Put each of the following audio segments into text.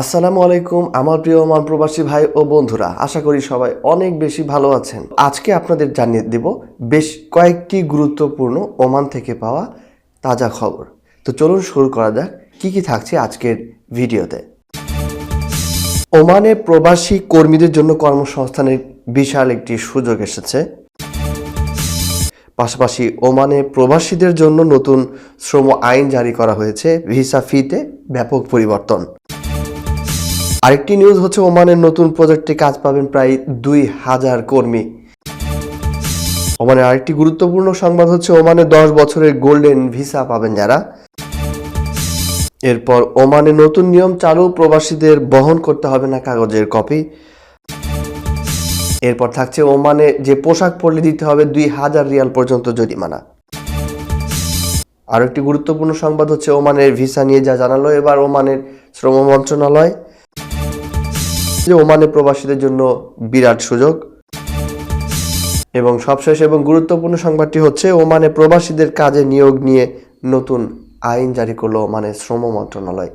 আসসালামু আলাইকুম, আমার প্রিয় ওমান প্রবাসী ভাই ও বন্ধুরা। আশা করি সবাই অনেক বেশি ভালো আছেন। আজকে আপনাদের জানিয়ে দেব বেশ কয়েকটি গুরুত্বপূর্ণ ওমান থেকে পাওয়া তাজা খবর। তো চলুন শুরু করা যাক, কি কি থাকছে আজকের ভিডিওতে। ওমানে প্রবাসী কর্মীদের জন্য কর্মসংস্থানের বিশাল একটি সুযোগ এসেছে। পাশাপাশি ওমানে প্রবাসীদের জন্য নতুন শ্রম আইন জারি করা হয়েছে, ভিসা ফিতে ব্যাপক পরিবর্তন। আরেকটি নিউজ হচ্ছে ওমানের নতুন প্রজেক্টে কাজ পাবেন প্রায় দুই হাজার কর্মী। ওমানের আরেকটি গুরুত্বপূর্ণ সংবাদ হচ্ছে ওমানে দশ বছরের গোল্ডেন ভিসা পাবেন যারা। এরপর ওমানে নতুন নিয়ম চালু, প্রবাসীদের বহন করতে হবে না কাগজের কপি এরপর থাকছে ওমানে যে পোশাক পরলে দিতে হবে দুই হাজার রিয়াল পর্যন্ত জরিমানা। আরও একটি গুরুত্বপূর্ণ সংবাদ হচ্ছে ওমানের ভিসা নিয়ে যা জানালো এবার ওমানের শ্রম মন্ত্রণালয়। যে ওমানে প্রবাসীদের জন্য বিরাট সুযোগ। এবং সবশেষ এবং গুরুত্বপূর্ণ সংবাদটি হচ্ছে, ওমানে প্রবাসীদের কাজে নিয়োগ নিয়ে নতুন আইন জারি করল ওমানের শ্রম মন্ত্রণালয়।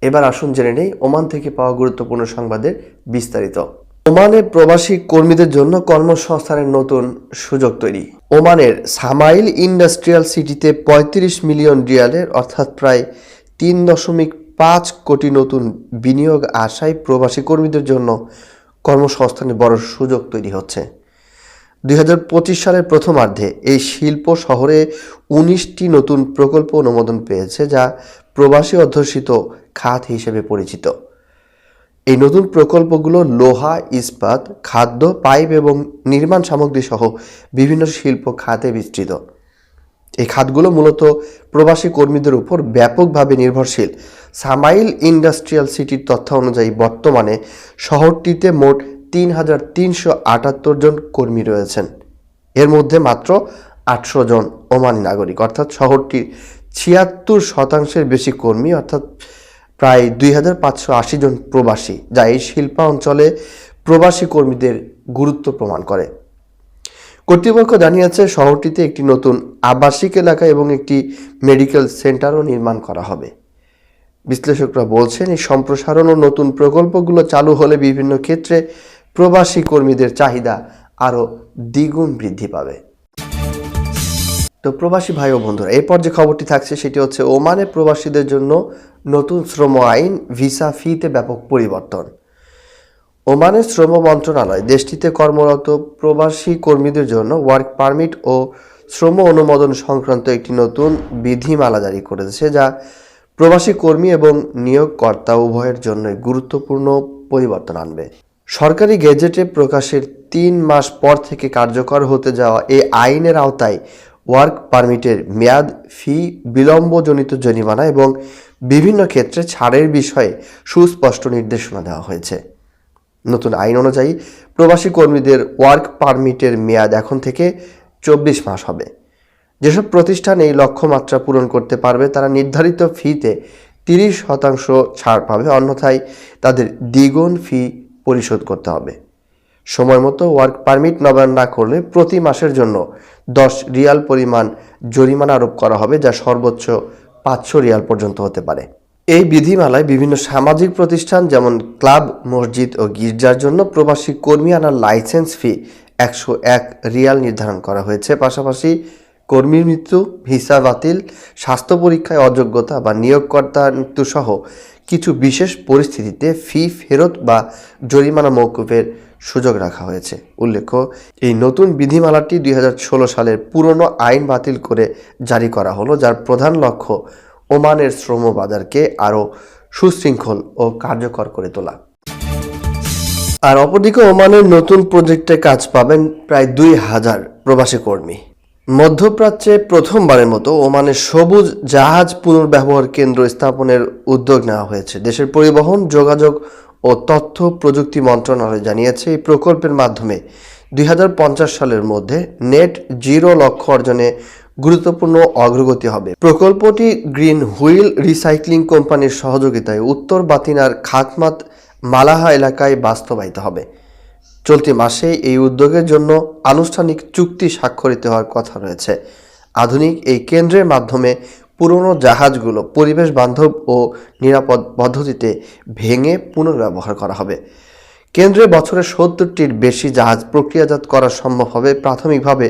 এবার আসুন জেনে নেই ওমান থেকে পাওয়া গুরুত্বপূর্ণ সংবাদের বিস্তারিত। ওমানে প্রবাসী কর্মীদের জন্য কর্মসংস্থানের নতুন সুযোগ তৈরি। ওমানের সামাইল ইন্ডাস্ট্রিয়াল সিটিতে পঁয়ত্রিশ মিলিয়ন রিয়ালের, অর্থাৎ প্রায় তিন দশমিক পাঁচ কোটি নতুন বিনিয়োগ আশায় প্রবাসী কর্মীদের জন্য কর্মসংস্থানের বড় সুযোগ তৈরি হচ্ছে। দু হাজার পঁচিশ সালের প্রথমার্ধে এই শিল্প শহরে উনিশটি নতুন প্রকল্প অনুমোদন পেয়েছে, যা প্রবাসী অধ্যুষিত খাত হিসেবে পরিচিত। এই নতুন প্রকল্পগুলো লোহা, ইস্পাত, খাদ্য, পাইপ এবং নির্মাণ সামগ্রী সহ বিভিন্ন শিল্প খাতে বিস্তৃত। এই খাতগুলো মূলত প্রবাসী কর্মীদের উপর ব্যাপকভাবে নির্ভরশীল। সামাইল ইন্ডাস্ট্রিয়াল সিটির তথ্য অনুযায়ী বর্তমানে শহরটিতে মোট তিন হাজার তিনশো আটাত্তর জন কর্মী রয়েছেন। এর মধ্যে মাত্র আটশো জন ওমানি নাগরিক, অর্থাৎ শহরটির ছিয়াত্তর শতাংশের বেশি কর্মী, অর্থাৎ প্রায় দুই হাজার পাঁচশো আশি জন প্রবাসী, যা এই শিল্পা অঞ্চলে প্রবাসী কর্মীদের গুরুত্ব প্রমাণ করে। কর্তৃপক্ষ জানিয়েছে, শহরটিতে একটি নতুন আবাসিক এলাকা এবং একটি মেডিকেল সেন্টারও নির্মাণ করা হবে। বিশ্লেষকরা বলছেন, এই সম্প্রসারণ ও নতুন প্রকল্পগুলো চালু হলে বিভিন্ন ক্ষেত্রে প্রবাসী কর্মীদের চাহিদা আরও দ্বিগুণ বৃদ্ধি পাবে। তো প্রবাসী ভাই ও বন্ধুরা এরপর যে খবরটি থাকছে, সেটি হচ্ছে, ওমানে প্রবাসীদের জন্য নতুন শ্রম আইন ভিসা ফিতে ব্যাপক পরিবর্তন। ওমানের শ্রম মন্ত্রণালয় দেশটিতে কর্মরত প্রবাসী কর্মীদের জন্য ওয়ার্ক পারমিট ও শ্রম অনুমোদন সংক্রান্ত একটি নতুন বিধিমালা জারি করেছে, যা প্রবাসী কর্মী এবং নিয়োগকর্তা উভয়ের জন্য গুরুত্বপূর্ণ পরিবর্তন আনবে। সরকারি গেজেটে প্রকাশের তিন মাস পর থেকে কার্যকর হতে যাওয়া এই আইনের আওতায় ওয়ার্ক পারমিটের মেয়াদ, ফি, বিলম্বজনিত জরিমানা এবং বিভিন্ন ক্ষেত্রে ছাড়ের বিষয়ে সুস্পষ্ট নির্দেশনা দেওয়া হয়েছে। নতুন আইন অনুযায়ী প্রবাসী কর্মীদের ওয়ার্ক পারমিটের মেয়াদ এখন থেকে চব্বিশ মাস হবে। যেসব প্রতিষ্ঠান এই লক্ষ্যমাত্রা পূরণ করতে পারবে, তারা নির্ধারিত ফিতে তিরিশ শতাংশ ছাড় পাবে, অন্যথায় তাদের দ্বিগুণ ফি পরিশোধ করতে হবে। সময় মতো ওয়ার্ক পারমিট নবায়ন না করলে প্রতি মাসের জন্য দশ রিয়াল পরিমাণ জরিমানা আরোপ করা হবে, যা সর্বোচ্চ পাঁচশো রিয়াল পর্যন্ত হতে পারে। এই বিধিমালায় বিভিন্ন সামাজিক প্রতিষ্ঠান, যেমন ক্লাব, মসজিদ ও গির্জার জন্য প্রবাসী কর্মী আনার লাইসেন্স ফি একশো এক রিয়াল নির্ধারণ করা হয়েছে। পাশাপাশি কর্মীর মৃত্যু, ভিসা বাতিল, স্বাস্থ্য পরীক্ষায় অযোগ্যতা বা নিয়োগকর্তার মৃত্যুসহ কিছু বিশেষ পরিস্থিতিতে ফি ফেরত বা জরিমানা মৌকুফের সুযোগ রাখা হয়েছে। উল্লেখ্য, এই নতুন বিধিমালাটি দুই হাজার ষোলো সালের পুরনো আইন বাতিল করে জারি করা হলো, যার প্রধান লক্ষ্য ওমানের শ্রম বাজারকে আরও সুশৃঙ্খল ও কার্যকর করে তোলা। আর অপরদিকে ওমানের নতুন প্রজেক্টে কাজ পাবেন প্রায় দুই হাজার প্রবাসী কর্মী। মধ্যপ্রাচ্যে প্রথমবারের মতো ওমানের সবুজ জাহাজ পুনর্ব্যবহার কেন্দ্র স্থাপনের উদ্যোগ নেওয়া হয়েছে। দেশের পরিবহন, যোগাযোগ ও তথ্য প্রযুক্তি মন্ত্রণালয় জানিয়েছে এই প্রকল্পের মাধ্যমে দুই হাজার পঞ্চাশ সালের মধ্যে নেট জিরো লক্ষ্য অর্জনে গুরুত্বপূর্ণ অগ্রগতি হবে। প্রকল্পটি গ্রিন হুইল রিসাইক্লিং কোম্পানির সহযোগিতায় উত্তর বাতিনার খাতমাত মালাহা এলাকায় বাস্তবায়িত হবে। চলতি মাসে এই উদ্যোগের জন্য আনুষ্ঠানিক চুক্তি স্বাক্ষরিত হওয়ার কথা রয়েছে। আধুনিক এই কেন্দ্রের মাধ্যমে পুরনো জাহাজগুলো পরিবেশ বান্ধব ও নিরাপদ পদ্ধতিতে ভেঙে পুনর্ব্যবহার করা হবে। কেন্দ্রে বছরে সত্তরটির বেশি জাহাজ প্রক্রিয়াজাত করা সম্ভব হবে। প্রাথমিকভাবে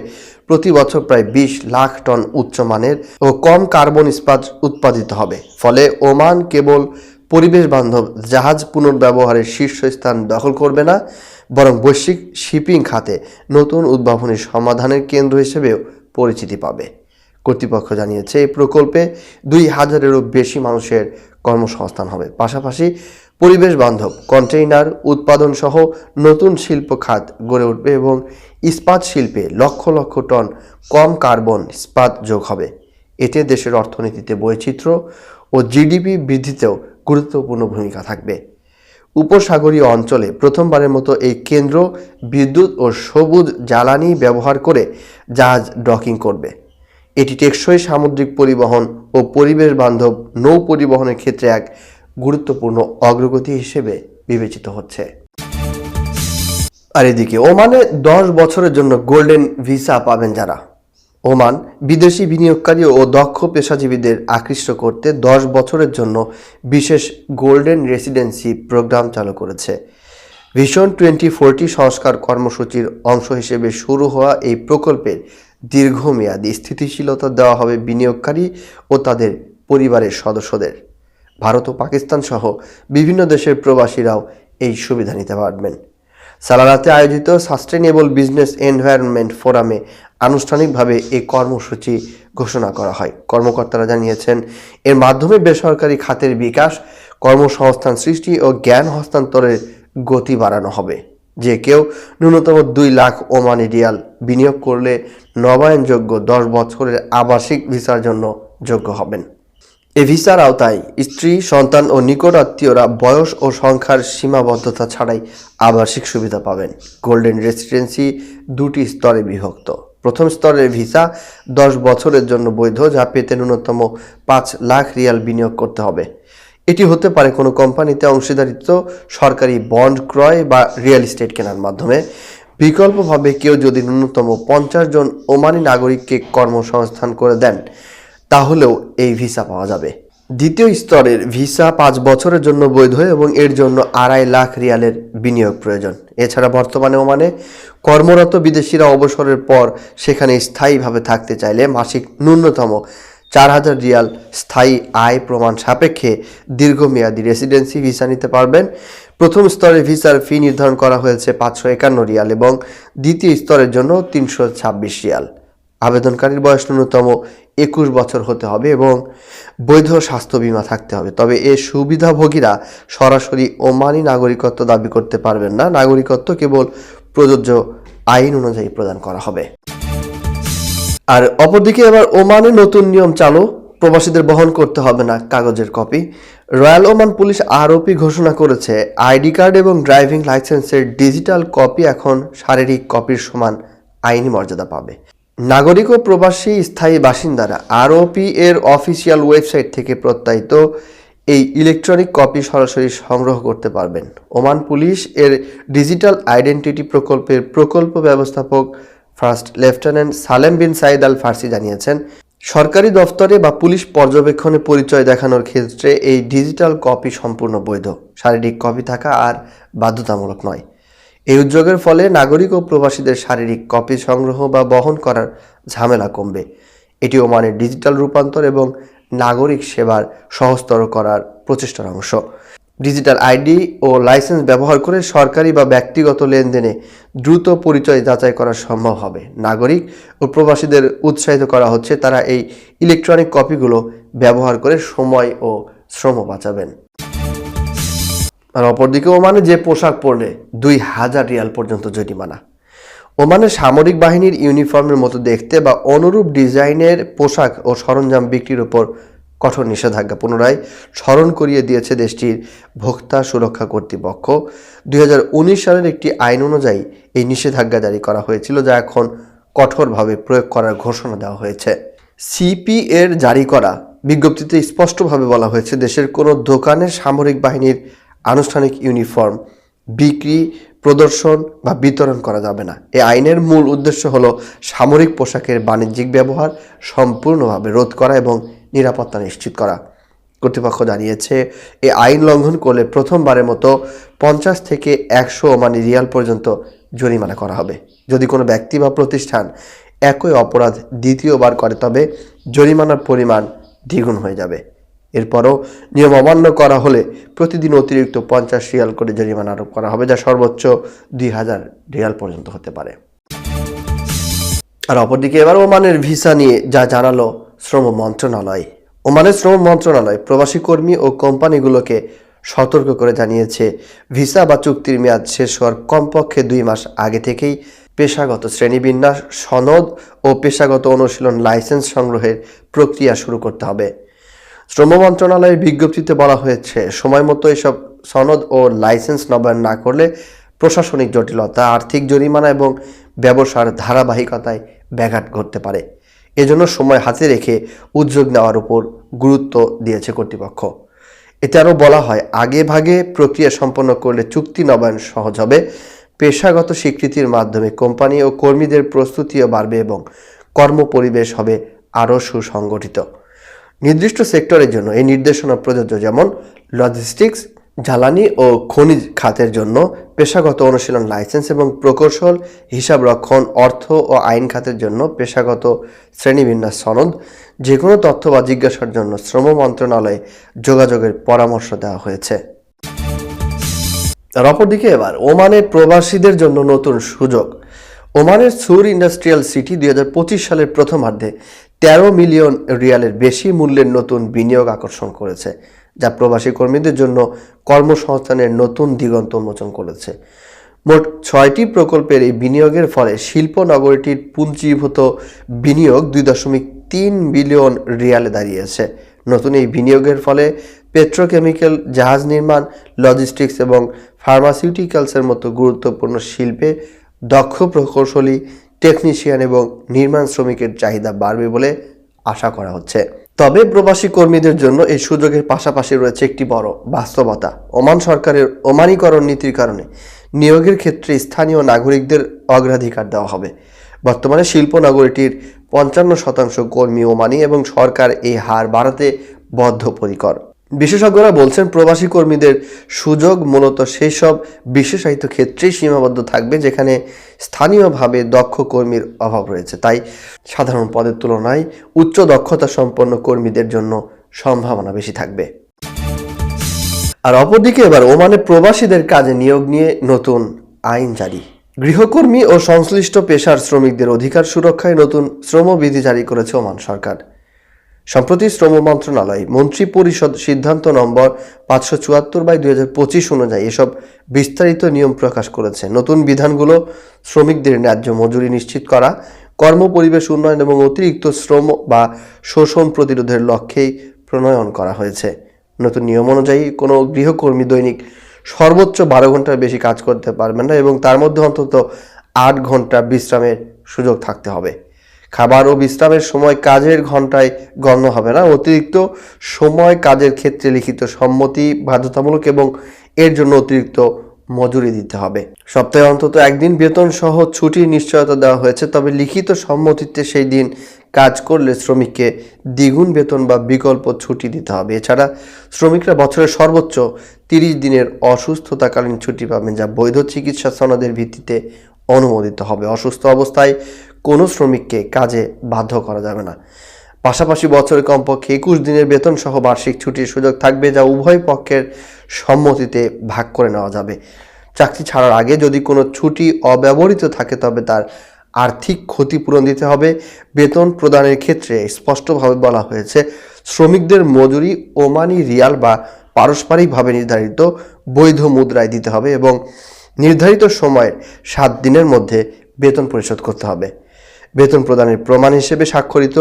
প্রতি বছর প্রায় বিশ লাখ টন উচ্চমানের ও কম কার্বন ইস্পাত উৎপাদিত হবে। ফলে ওমান কেবল পরিবেশ বান্ধব জাহাজ পুনর্ব্যবহারের শীর্ষস্থান দখল করবে না, বরং বৈশ্বিক শিপিং খাতে নতুন উদ্ভাবনী সমাধানের কেন্দ্র হিসেবেও পরিচিতি পাবে। কর্তৃপক্ষ জানিয়েছে, এই প্রকল্পে দুই হাজারেরও বেশি মানুষের কর্মসংস্থান হবে। পাশাপাশি পরিবেশ বান্ধব, কন্টেইনার, উৎপাদন সহ নতুন শিল্প খাত গড়ে উঠবে এবং ইস্পাত শিল্পে লক্ষ লক্ষ টন কম কার্বন ইস্পাত যোগ হবে। এতে দেশের অর্থনীতিতে বৈচিত্র্য ও জিডিপি বৃদ্ধিতেও গুরুত্বপূর্ণ ভূমিকা থাকবে। উপসাগরীয় অঞ্চলে প্রথমবারের মতো এই কেন্দ্র বিদ্যুৎ ও সবুজ জ্বালানি ব্যবহার করে জাহাজ ডকিং করবে। এটি টেকসই সামুদ্রিক পরিবহন ও পরিবেশ বান্ধব নৌ পরিবহনের ক্ষেত্রে এক গুরুত্বপূর্ণ অগ্রগতি হিসেবে বিবেচিত হচ্ছে। আর এদিকে, ওমানে দশ বছরের জন্য গোল্ডেন ভিসা পাবেন যারা। ওমান বিদেশি বিনিয়োগকারী ও দক্ষ পেশাজীবীদের আকৃষ্ট করতে দশ বছরের জন্য বিশেষ গোল্ডেন রেসিডেন্সি প্রোগ্রাম চালু করেছে। ভিশন টোয়েন্টি ফোরটি সংস্কার কর্মসূচির অংশ হিসেবে শুরু হওয়া এই প্রকল্পের দীর্ঘমেয়াদী স্থিতিশীলতা দেওয়া হবে বিনিয়োগকারী ও তাদের পরিবারের সদস্যদের। ভারত ও পাকিস্তান সহ বিভিন্ন দেশের প্রবাসীরাও এই সুবিধা নিতে পারবেন। সালারাতে আয়োজিত সাস্টেনেবল বিজনেস এনভায়রনমেন্ট ফোরামে আনুষ্ঠানিকভাবে এই কর্মসূচি ঘোষণা করা হয়। কর্মকর্তারা জানিয়েছেন, এর মাধ্যমে বেসরকারি খাতের বিকাশ, কর্মসংস্থান সৃষ্টি ও জ্ঞান হস্তান্তরের গতি বাড়ানো হবে। যে কেউ ন্যূনতম দুই লাখ ওমানি রিয়াল বিনিয়োগ করলে নবায়নযোগ্য দশ বছরের আবাসিক ভিসার জন্য যোগ্য হবেন। এ ভিসার আওতায় স্ত্রী, সন্তান ও নিকট আত্মীয়রা বয়স ও সংখ্যার সীমাবদ্ধতা ছাড়াই আবাসিক সুবিধা পাবেন। গোল্ডেন রেসিডেন্সি দুটি স্তরে বিভক্ত। প্রথম স্তরের ভিসা দশ বছরের জন্য বৈধ, যা পেতে ন্যূনতম পাঁচ লাখ রিয়াল বিনিয়োগ করতে হবে। এটি হতে পারে কোনো কোম্পানিতে অংশীদারিত্ব, সরকারি বন্ড ক্রয় বা রিয়েল এস্টেট কেনার মাধ্যমে। বিকল্পভাবে কেউ যদি ন্যূনতম পঞ্চাশ জন ওমানি নাগরিককে কর্মসংস্থান করে দেন তাহলেও এই ভিসা পাওয়া যাবে। দ্বিতীয় স্তরের ভিসা পাঁচ বছরের জন্য বৈধ এবং এর জন্য আড়াই লাখ রিয়ালের বিনিয়োগ প্রয়োজন। এছাড়া বর্তমানে ওমানে কর্মরত বিদেশিরা অবসরের পর সেখানে স্থায়ীভাবে থাকতে চাইলে মাসিক ন্যূনতম চার হাজার রিয়াল স্থায়ী আয় প্রমাণ সাপেক্ষে দীর্ঘমেয়াদী রেসিডেন্সি ভিসা নিতে পারবেন। প্রথম স্তরে ভিসার ফি নির্ধারণ করা হয়েছে পাঁচশো একান্ন রিয়াল এবং দ্বিতীয় স্তরের জন্য তিনশো ছাব্বিশ রিয়াল। আবেদনকারীর বয়স ন্যূনতম একুশ বছর হতে হবে এবং বৈধ স্বাস্থ্য বীমা থাকতে হবে। তবে এ সুবিধাভোগীরা সরাসরি ওমানি নাগরিকত্ব দাবি করতে পারবেন না। নাগরিকত্ব কেবল প্রযোজ্য আইন অনুযায়ী প্রদান করা হবে। আর অপরদিকে এবার ওমানে নতুন নিয়ম চালু। প্রবাসীদের বহন করতে হবে না কাগজের copy. Royal Oman police ROP ঘোষণা করেছে, আইডি কার্ড এবং ড্রাইভিং লাইসেন্সের ডিজিটাল কপি এখন শারীরিক কপির সমান আইনি মর্যাদা পাবে। নাগরিক ও প্রবাসী স্থায়ী বাসিন্দারা আরওপি এর অফিসিয়াল ওয়েবসাইট থেকে প্রত্যায়িত এই ইলেকট্রনিক কপি সরাসরি সংগ্রহ করতে পারবেন। ওমান পুলিশ এর ডিজিটাল আইডেন্টিটি প্রকল্পের প্রকল্প ব্যবস্থাপক first lieutenant Salem bin Said al Farsi জানিয়েছেন, সরকারি দফতরে বা পুলিশ পর্যবেক্ষণে পরিচয় দেখানোর ক্ষেত্রে এই ডিজিটাল কপি সম্পূর্ণ বৈধ। শারীরিক কপি থাকা আর বাধ্যতামূলক নয়। এই উদ্যোগের ফলে নাগরিক ও প্রবাসীদের শারীরিক কপি সংগ্রহ বা বহন করার ঝামেলা কমবে। এটি ওমানের ডিজিটাল রূপান্তর এবং নাগরিক সেবার সহজতর করার প্রচেষ্টার অংশ। ডিজিটাল আইডি ও লাইসেন্স ব্যবহার করে সরকারি বা ব্যক্তিগত লেনদেনে দ্রুত পরিচয় যাচাই করা সম্ভব হবে। নাগরিক ও প্রবাসীদের উৎসাহিত করা হচ্ছে তারা এই ইলেকট্রনিক কপিগুলো ব্যবহার করে সময় ও শ্রম বাঁচাবেন। আর অপরদিকে ওমানে যে পোশাক পরলে দুই হাজার রিয়াল পর্যন্ত জরিমানা। ওমানের সামরিক বাহিনীর ইউনিফর্মের মতো দেখতে বা অনুরূপ ডিজাইনের পোশাক ও সরঞ্জাম বিক্রির উপর কঠোর নিষেধাজ্ঞা পুনরায় স্মরণ করিয়ে দিয়েছে দেশটির ভোক্তা সুরক্ষা কর্তৃপক্ষ। দুই হাজার উনিশ সালের একটি আইন অনুযায়ী এই নিষেধাজ্ঞা জারি করা হয়েছিল, যা এখন কঠোরভাবে প্রয়োগ করার ঘোষণা দেওয়া হয়েছে। সিপি এর জারি করা বিজ্ঞপ্তিতে স্পষ্টভাবে বলা হয়েছে, দেশের কোনো দোকানে সামরিক বাহিনীর আনুষ্ঠানিক ইউনিফর্ম বিক্রি, প্রদর্শন বা বিতরণ করা যাবে না। এই আইনের মূল উদ্দেশ্য হলো সামরিক পোশাকের বাণিজ্যিক ব্যবহার সম্পূর্ণভাবে রোধ করা এবং নিরাপত্তা নিশ্চিত করা। কর্তৃপক্ষ জানিয়েছে এই আইন লঙ্ঘন করলে প্রথমবারের মতো পঞ্চাশ থেকে একশো ওমানি রিয়াল পর্যন্ত জরিমানা করা হবে। যদি কোনো ব্যক্তি বা প্রতিষ্ঠান একই অপরাধ দ্বিতীয়বার করে, তবে জরিমানার পরিমাণ দ্বিগুণ হয়ে যাবে। এরপরও নিয়ম অমান্য করা হলে প্রতিদিন অতিরিক্ত পঞ্চাশ রিয়াল করে জরিমানা আরোপ করা হবে, যা সর্বোচ্চ দুই হাজার রিয়াল পর্যন্ত হতে পারে। আর অপরদিকে এবার ওমানের ভিসা নিয়ে যা জানালো শ্রম মন্ত্রণালয়। ওমানের শ্রম মন্ত্রণালয় প্রবাসী কর্মী ও কোম্পানিগুলোকে সতর্ক করে জানিয়েছে, ভিসা বা চুক্তির মেয়াদ শেষ হওয়ার কমপক্ষে দুই মাস আগে থেকেই পেশাগত শ্রেণীবিন্যাস, সনদ ও পেশাগত অনুশীলন লাইসেন্স সংগ্রহের প্রক্রিয়া শুরু করতে হবে। শ্রম মন্ত্রণালয়ের বিজ্ঞপ্তিতে বলা হয়েছে, সময় মতো এসব সনদ ও লাইসেন্স নবায়ন না করলে প্রশাসনিক জটিলতা, আর্থিক জরিমানা এবং ব্যবসার ধারাবাহিকতায় ব্যাঘাত ঘটতে পারে। এজন্য সময় হাতে রেখে উদ্যোগ নেওয়ার উপর গুরুত্ব দিয়েছে কর্তৃপক্ষ। এতে আরও বলা হয়, আগে ভাগে প্রক্রিয়া সম্পন্ন করলে চুক্তি নবায়ন সহজ হবে। পেশাগত স্বীকৃতির মাধ্যমে কোম্পানি ও কর্মীদের প্রস্তুতিও বাড়বে এবং কর্মপরিবেশ হবে আরও সুসংগঠিত। নির্দিষ্ট সেক্টরের জন্য এই নির্দেশনা প্রযোজ্য, যেমন লজিস্টিক্স জ্বালানি ও খনিজ খাতের জন্য পেশাগত অনুশীলন লাইসেন্স এবং প্রকৌশল, হিসাব রক্ষণ, অর্থ ও আইন খাতের জন্য পেশাগত শ্রেণীবিন্যাস সনদ যে কোনো তথ্য বা জিজ্ঞাসার জন্য শ্রম মন্ত্রণালয়ে যোগাযোগের পরামর্শ দেওয়া হয়েছে। আর অপরদিকে এবার ওমানে প্রবাসীদের জন্য নতুন সুযোগ। ওমানের সুর ইন্ডাস্ট্রিয়াল সিটি দুই হাজার পঁচিশ সালের প্রথমার্ধে তেরো মিলিয়ন রিয়ালের বেশি মূল্যের নতুন বিনিয়োগ আকর্ষণ করেছে, যা প্রবাসী কর্মীদের জন্য কর্মসংস্থানের নতুন দিগন্ত উন্মোচন করেছে। মোট ছয়টি প্রকল্পের এই বিনিয়োগের ফলে শিল্প নগরীটির পুঞ্জীভূত বিনিয়োগ দুই দশমিক তিন বিলিয়ন রিয়ালে দাঁড়িয়েছে। নতুন এই বিনিয়োগের ফলে পেট্রোকেমিক্যাল, জাহাজ নির্মাণ, লজিস্টিক্স এবং ফার্মাসিউটিক্যালসের মতো গুরুত্বপূর্ণ শিল্পে দক্ষ প্রকৌশলী টেকনিশিয়ান এবং নির্মাণ শ্রমিকের চাহিদা বাড়বে বলে আশা করা হচ্ছে। তবে প্রবাসী কর্মীদের জন্য এই সুযোগের পাশাপাশি রয়েছে একটি বড় বাস্তবতা। ওমান সরকারের ওমানীকরণ নীতির কারণে নিয়োগের ক্ষেত্রে স্থানীয় নাগরিকদের অগ্রাধিকার দেওয়া হবে। বর্তমানে শিল্প নগরীটির পঞ্চান্ন শতাংশ কর্মী ওমানি এবং সরকার এই হার বাড়াতে বদ্ধপরিকর। বিশেষজ্ঞরা বলছেন প্রবাসী কর্মীদের সুযোগ মূলত সেই সব বিশেষায়িত ক্ষেত্রেই সীমাবদ্ধ থাকবে, যেখানে স্থানীয়ভাবে দক্ষ কর্মীর অভাব রয়েছে। তাই সাধারণ পদের তুলনায় উচ্চ দক্ষতা সম্পন্ন কর্মীদের জন্য সম্ভাবনা বেশি থাকবে। আর অপরদিকে এবার ওমানে প্রবাসীদের কাজে নিয়োগ নিয়ে নতুন আইন জারি। গৃহকর্মী ও সংশ্লিষ্ট পেশার শ্রমিকদের অধিকার সুরক্ষায় নতুন শ্রমবিধি জারি করেছে ওমান সরকার। সম্প্রতি শ্রম মন্ত্রণালয় মন্ত্রী পরিষদ সিদ্ধান্ত নম্বর পাঁচশো চুয়াত্তর বাই দুই হাজার পঁচিশ অনুযায়ী এসব বিস্তারিত নিয়ম প্রকাশ করেছে। নতুন বিধানগুলো শ্রমিকদের ন্যায্য মজুরি নিশ্চিত করা কর্মপরিবেশ উন্নয়ন এবং অতিরিক্ত শ্রম বা শোষণ প্রতিরোধের লক্ষ্যেই প্রণয়ন করা হয়েছে। নতুন নিয়ম অনুযায়ী কোনো গৃহকর্মী দৈনিক সর্বোচ্চ বারো ঘণ্টার বেশি কাজ করতে পারবেন না এবং তার মধ্যে অন্তত আট ঘণ্টা বিশ্রামের সুযোগ থাকতে হবে। খাবার ও বিশ্রামের সময় কাজের ঘন্টায় গণ্য হবে না। অতিরিক্ত সময় কাজের ক্ষেত্রে লিখিত সম্মতি বাধ্যতামূলক এবং এর জন্য অতিরিক্ত মজুরি দিতে হবে। সপ্তাহে অন্তত একদিন বেতন সহ ছুটির নিশ্চয়তা দেওয়া হয়েছে, তবে লিখিত সম্মতিতে সেই দিন কাজ করলে শ্রমিককে দ্বিগুণ বেতন বা বিকল্প ছুটি দিতে হবে। এছাড়া শ্রমিকরা বছরের সর্বোচ্চ তিরিশ দিনের অসুস্থতাকালীন ছুটি পাবেন, যা বৈধ চিকিৎসা সনদের ভিত্তিতে অনুমোদিত হবে। অসুস্থ অবস্থায় কোনো শ্রমিককে কাজে বাধ্য করা যাবে না। পাশাপাশি বছরে কমপক্ষে একুশ দিনের বেতন সহ বার্ষিক ছুটির সুযোগ থাকবে যা উভয় পক্ষের সম্মতিতে ভাগ করে নেওয়া যাবে। চাকরি ছাড়ার আগে যদি কোনো ছুটি অব্যবহৃত থাকে তবে তার আর্থিক ক্ষতিপূরণ দিতে হবে। বেতন প্রদানের ক্ষেত্রে স্পষ্টভাবে বলা হয়েছে, শ্রমিকদের মজুরি ওমানি রিয়াল বা পারস্পরিকভাবে নির্ধারিত বৈধ মুদ্রায় দিতে হবে এবং নির্ধারিত সময়ের সাত দিনের মধ্যে বেতন পরিশোধ করতে হবে। বেতন প্রদানের প্রমাণ হিসেবে স্বাক্ষরিত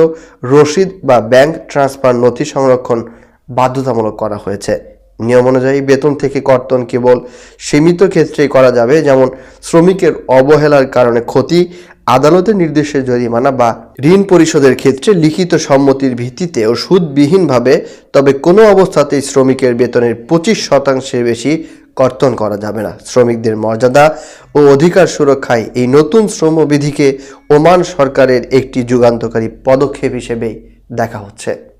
রসিদ বা ব্যাংক ট্রান্সফার নথি সংরক্ষণ বাধ্যতামূলক করা হয়েছে। নিয়ম অনুযায়ী বেতন থেকে কর্তন কেবল সীমিত ক্ষেত্রেই করা যাবে, যেমন শ্রমিকের অবহেলার কারণে ক্ষতি, আদালতের নির্দেশে জরিমানা বা ঋণ পরিশোধের ক্ষেত্রে লিখিত সম্মতির ভিত্তিতে ও সুদবিহীনভাবে, তবে কোনো অবস্থাতেই শ্রমিকের বেতনের পঁচিশ শতাংশের বেশি কর্তন করা যাবে না। শ্রমিকদের মর্যাদা ও অধিকার সুরক্ষায় এই নতুন শ্রমবিধিকে ওমান সরকারের একটি যুগান্তকারী পদক্ষেপ হিসেবেই দেখা হচ্ছে।